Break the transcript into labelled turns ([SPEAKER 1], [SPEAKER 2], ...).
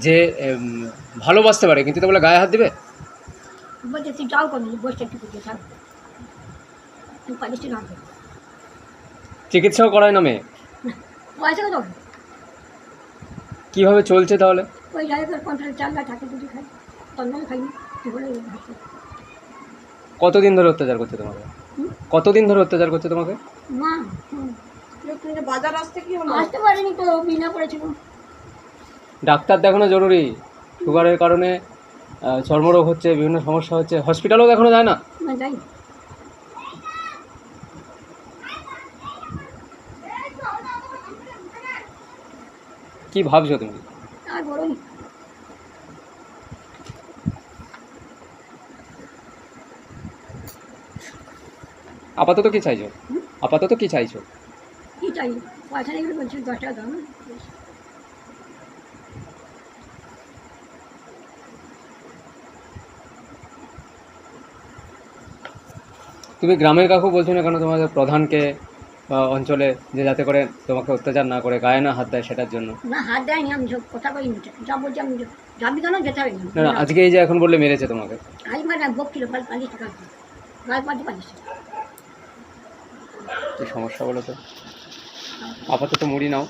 [SPEAKER 1] যে ভালোবাসতে পারে কিন্তু তো বলে গায়ে হাত দিবে? চিকিৎসাও করায় না মেয়ে? কীভাবে চলছে তাহলে? কতদিন ধরে অত্যাচার করছে তোমাকে? কতদিন ধরে অত্যাচার করছে তোমাকে?
[SPEAKER 2] মা হুম।
[SPEAKER 3] বাজার আসতে কি হলো?
[SPEAKER 2] আসতে পারিনি তো বিনা পড়েছিল।
[SPEAKER 1] ডাক্তার দেখানো জরুরি। সুগারের কারণে চর্মরোগ হচ্ছে বিভিন্ন সমস্যা হচ্ছে। হসপিটালেও দেখানো যায় না? কি ভাবছ তুমি? আপাতত কি চাইছো? আপাতত কি চাইছো?
[SPEAKER 2] কি চাই? পয়সা নেই বলছি দশ টাকা দাও
[SPEAKER 1] তুমি গ্রামের কাকু বলছো না কেন তোমাদের প্রধানকে বা অঞ্চলে যে যাতে করে তোমাকে অত্যাচার না করে গায়ে না হাত দেয় সেটার জন্য?
[SPEAKER 2] না হাত দেয়নি আমি সব কথা বলিনি যা বলছি আমি যাবি কেন? যেতে হবে
[SPEAKER 1] না না আজকে এই যে এখন বললে মেরেছে তোমাকে।
[SPEAKER 2] আজ মানে বকছিল কাল পালিশ টাকা। কাল পাঁচ পালিশ
[SPEAKER 1] কি সমস্যা বলো তো? আপাতত মুড়ি নাও।